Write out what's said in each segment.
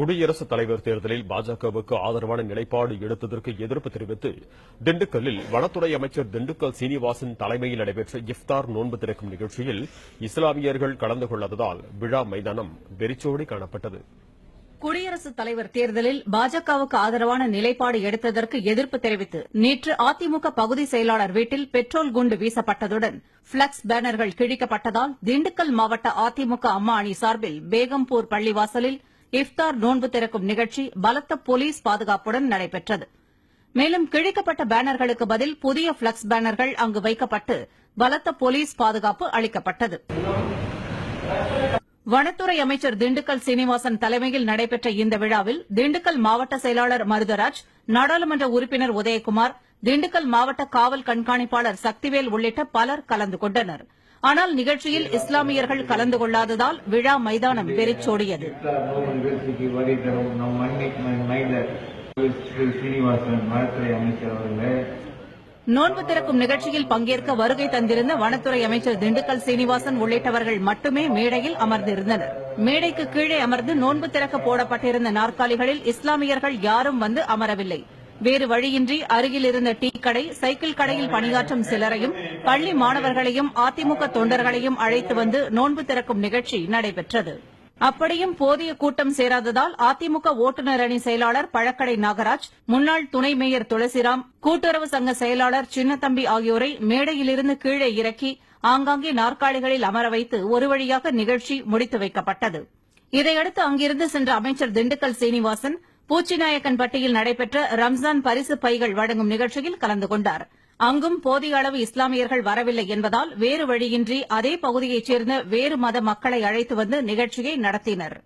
குடியரசுத் தலைவர் தேர்தலில் பாஜகவுக்கு ஆதரவான நிலைப்பாடு எடுத்ததற்கு எதிர்ப்பு தெரிவித்து திண்டுக்கல்லில் வனத்துறை அமைச்சர் திண்டுக்கல் சீனிவாசன் தலைமையில் நடைபெற்ற இஃப்தார் நோன்பு திறக்கும் நிகழ்ச்சியில் இஸ்லாமியர்கள் கலந்து கொள்ளாததால் விழா மைதானம் வெறிச்சோடி காணப்பட்டது. குடியரசுத் தலைவர் தேர்தலில் பாஜகவுக்கு ஆதரவான நிலைப்பாடு எடுத்ததற்கு எதிர்ப்பு தெரிவித்து நேற்று அதிமுக பகுதி செயலாளர் வீட்டில் பெட்ரோல் குண்டு வீசப்பட்டதுடன் பிளக்ஸ் பேனர்கள் கிழிக்கப்பட்டதால் திண்டுக்கல் மாவட்ட அதிமுக அம்மா அணி சார்பில் பேகம்பூர் பள்ளிவாசலில் இஃப்தார் நோன்பு திறக்கும் நிகழ்ச்சி பலத்த போலீஸ் பாதுகாப்புடன் நடைபெற்றது. மேலும் கிழிக்கப்பட்ட பேனர்களுக்கு பதில் புதிய பிளக்ஸ் பேனர்கள் அங்கு வைக்கப்பட்டு பலத்த போலீஸ் பாதுகாப்பு அளிக்கப்பட்டது. வனத்துறை அமைச்சர் திண்டுக்கல் சீனிவாசன் தலைமையில் நடைபெற்ற இந்த விழாவில் திண்டுக்கல் மாவட்ட செயலாளர் மருதராஜ் நாடாளுமன்ற உறுப்பினர் உதயகுமார் திண்டுக்கல் மாவட்ட காவல் கண்காணிப்பாளர் சக்திவேல் உள்ளிட்ட பலர் கலந்து கொண்டனா் ஆனால் நிகழ்ச்சியில் இஸ்லாமியர்கள் கலந்து கொள்ளாததால் விழா மைதானம் வெறிச்சோடியது. நோன்பு திறக்கும் நிகழ்ச்சியில் பங்கேற்க வருகை தந்திருந்த வனத்துறை அமைச்சர் திண்டுக்கல் சீனிவாசன் உள்ளிட்டவர்கள் மட்டுமே மேடையில் அமர்ந்திருந்தனர். மேடைக்கு கீழே அமர்ந்து நோன்பு திறக்க போடப்பட்டிருந்த நாற்காலிகளில் இஸ்லாமியர்கள் யாரும் வந்து அமரவில்லை. வேறு வழியின்றி அருகில் இருந்த டீ கடை சைக்கிள் கடையில் பணியாற்றும் சிலரையும் பள்ளி மாணவர்களையும் அதிமுக தொண்டர்களையும் அழைத்து வந்து நோன்பு திறக்கும் நிகழ்ச்சி நடைபெற்றது. அப்படியும் போதிய கூட்டம் சேராததால் அதிமுக ஓட்டுநர் அணி செயலாளர் பழக்கடை நாகராஜ் முன்னாள் துணை மேயர் துளசிராம் கூட்டுறவு சங்க செயலாளர் சின்னத்தம்பி ஆகியோரை மேடையிலிருந்து கீழே இறக்கி ஆங்காங்கே நாற்காலிகளில் அமர வைத்து ஒரு வழியாக நிகழ்ச்சி முடித்து வைக்கப்பட்டது. இதையடுத்து அங்கிருந்து சென்ற அமைச்சர் திண்டுக்கல் சீனிவாசன் பூச்சிநாயக்கன்பட்டியில் நடைபெற்ற ரம்ஜான் பரிசு பைகள் வழங்கும் நிகழ்ச்சியில் கலந்து கொண்டார். அங்கும் போதிய அளவு இஸ்லாமியர்கள் வரவில்லை என்பதால் வேறு வழியின்றி அதே பகுதியைச் சேர்ந்த வேறு மத மக்களை அழைத்து வந்து நிகழ்ச்சியை நடத்தினர்.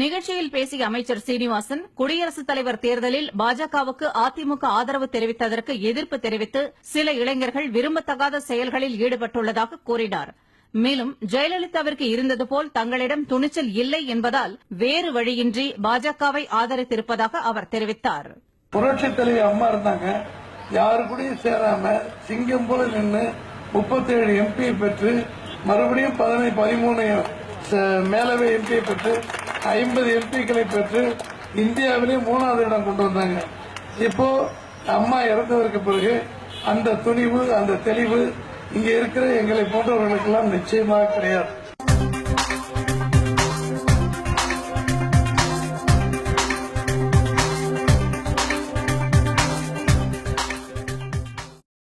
நிகழ்ச்சியில் பேசிய அமைச்சர் சீனிவாசன் குடியரசுத் தலைவர் தேர்தலில் பாஜகவுக்கு அதிமுக ஆதரவு தெரிவித்ததற்கு எதிர்ப்பு தெரிவித்து சில இளைஞர்கள் விரும்பத்தகாத செயல்களில் ஈடுபட்டுள்ளதாக கூறினார். மேலும் ஜெயலலிதாவிற்கு இருந்தது போல் தங்களிடம் துணிச்சல் இல்லை என்பதால் வேறு வழியின்றி பாஜகவை ஆதரித்திருப்பதாக அவர் தெரிவித்தார். புரட்சி தலைவி அம்மா இருந்தாங்க. யாரு கூடயும் சேராம சிங்கம் போல நின்று முப்பத்தேழு எம்பி பெற்று மறுபடியும் பதினை பதிமூணு மேலவை எம்பியை பெற்று ஐம்பது எம்பிக்களை பெற்று இந்தியாவிலே மூணாவது இடம் கொண்டு வந்தாங்க. இப்போ அம்மா இறந்ததற்கு பிறகு அந்த துணிவு அந்த தெளிவு இங்க இருக்கிற எங்களை போன்றவர்களுக்கெல்லாம் நிச்சயமாக கிடையாது.